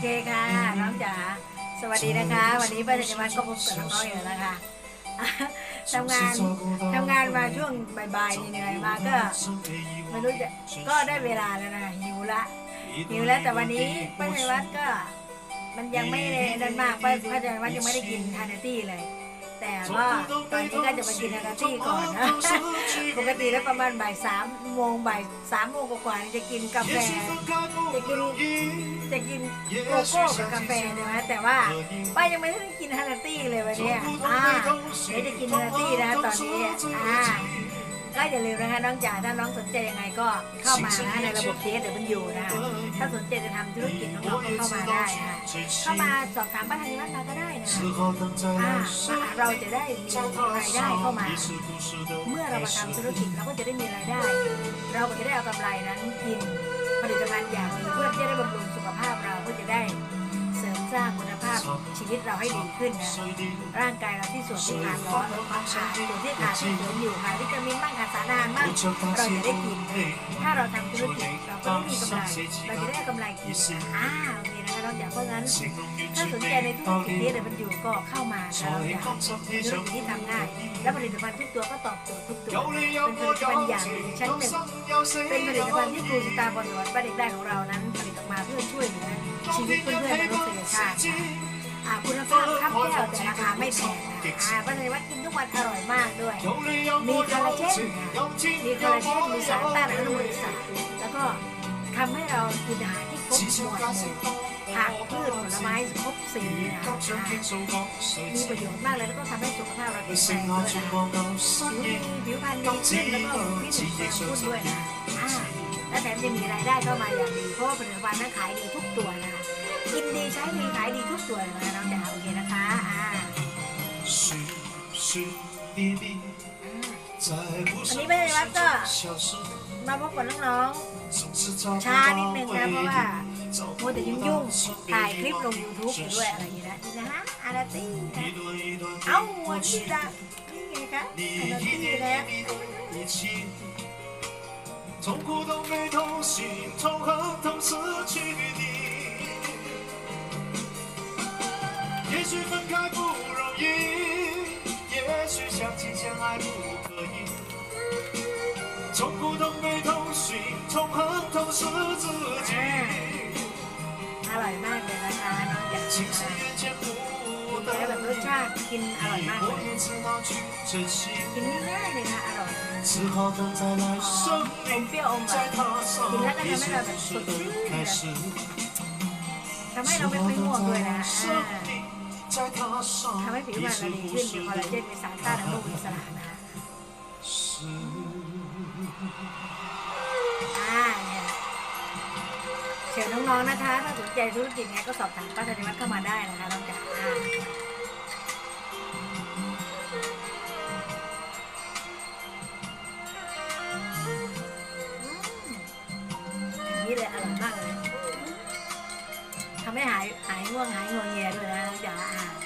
เคค่ะ น้องจ๋าสวัสดีนะคะ วันนี้ป้าธัญวัฒน์ก็พบกับน้องๆอยู่แล้วค่ะทำงานทำงานมาช่วงบ่ายๆเหนื่อยๆมาก็ไม่รู้จะก็ได้เวลาแล้วนะคะหิวละหิวแล้วแต่วันนี้ป้าธัญวัฒน์ก็ มันยังไม่ได้ดันมากป้าป้าธัญวัฒน์ยังไม่ได้กินฮานาตี้เลย แต่ว่าตอนนี้ก็จะมากินฮานาตี้ก่อนนะ ปกติแล้วประมาณบ่ายสามโมงบ่ายสามโมงกว่าๆจะกินกาแฟ จะกินจะกินโกโก้กับกาแฟนะแต่ว่าป้ายังไม่ได้กินฮานาตี้เลยวันนี้อ่าเดี๋ยวจะกินฮานาตี้นะตอนนี้อ่า ก็อย่าลืมนะคะน้องจ๋าถ้าน้องสนใจยังไงก็เข้ามานะในระบบเทสเดี๋ยวมันอยู่นะคะถ้าสนใจจะทำธุรกิจน้องๆก็เข้ามาได้นะคะเข้ามาสอบถามป้าธัญวัฒน์มาก็ได้นะคะอ่าว่าเราจะได้มีรายได้เข้ามา เมื่อเรามาทำธุรกิจเราก็จะได้มีรายได้ เราก็จะได้เอากำไรนั้นกินผลิตภัณฑ์อย่างหนึ่งเพื่อที่จะได้บำรุงสุขภาพเราเพื่อจะได้ เสริมสร้างคุณภาพชีวิตเราให้ดีขึ้นนะร่างกายเราที่ส่วนที่ขาดร้อนขาดส่วนที่ขาดที่เหลืออยู่ขาดวิตามินบ้างขาดสารอาหารบ้างเราจะได้กิน ถ้าเราทำธุรกิจเราก็ไม่มีกำไรเราจะได้กำไรกินนะอ่าโอเคนะคะน้องจ๋าเพราะงั้นถ้าสนใจในธุรกิจนี้เดี๋ยวมันอยู่ก็เข้ามานะเราอยากเป็นธุรกิจที่ทำง่าย และผลิตภัณฑ์ทุกตัวก็ตอบโจทย์ทุกตัวเป็นผลิตภัณฑ์อย่างหนึ่งชั้นหนึ่งเป็นผลิตภัณฑ์ที่ครูสตาร์บอลสวนป้าเด็กได้ของเรานั้น พื่อช่วยเหลือชีวิตเพื่อนๆมนุษยชาติค่ะคุณภาพครับแก้วแต่ราคาไม่แพงนะอ่าป้าเลยว่ากินทุกวันอร่อยมากด้วย มีคอลลาเจนนมีคอลลาเจนมีสารต้านอนุมูลอิสระแล้วก็ทำให้เรากินอาหารที่ครบหมวดหมู่ผักพืชผลไม้ครบสีนะอ่ามีประโยชน์มากเลยแล้วก็ทำให้สุขภาพเราแข็งแรงด้วยนะผิวดีผิวพรรณดีขึ้นแล้วก็พี่ถึงแรงขึ้นด้วยนะอ่า และแถมยังมีรายได้เข้ามาอย่างดีเพราะว่าผลิตภัณฑ์นั้นขายดีทุกตัวนะคะกินดีใช้ดีขายดีทุกตัวเลยนะน้องจ๋าโอเคนะคะอ่าวันนี้ไม่ได้วัดก็มาพบกับน้องๆช้านิดนึงนะเพราะว่าโมแต่ยุ่งยุ่งถ่ายคลิปลง YouTube อยู่ด้วยอะไรอย่างนี้นะนี่นะฮะอาราตี้นะเอ้าวันนี้ละนี่ไงคะอาราตี้แล้ว 痛苦都没痛心，痛恨痛失去你。也许分开不容易，也许相亲相爱不可以。痛苦都没痛心，痛恨痛失自己。 อร่อยมากเลยนะคะน้องอยาก 情 ชิม 是 นะ 眼前不 แล้แบบรสชาติกินอร่อยมากเล 我 ย 也知道去珍惜， กินง่ายๆเลยนะอร่อย 只好等再来 อ 生 ม 命 เปรี้ยวอมหวา 再 น 踏上一切新的开始。 ทำให้เราไม่ค่อยง่วงด้วยนะ 生 อ่า 命再踏上 ทำให้ผิวพรรณเราดีขึ้นมีคอลลาเจนมีสารต้านอนุมูลอิสระนะ 是。 อ่าเนี่ยเชิญน้องๆนะคะ ถ้าสนใจธุรกิจไงก็สอบถามป้าธัญวัฒน์เข้ามาได้นะคะน้องจ๋า นี้เลยอร่อยมากเลยทำให้หายหายง่วงหายงวงเงียด้วยนะองจ๋าอ่า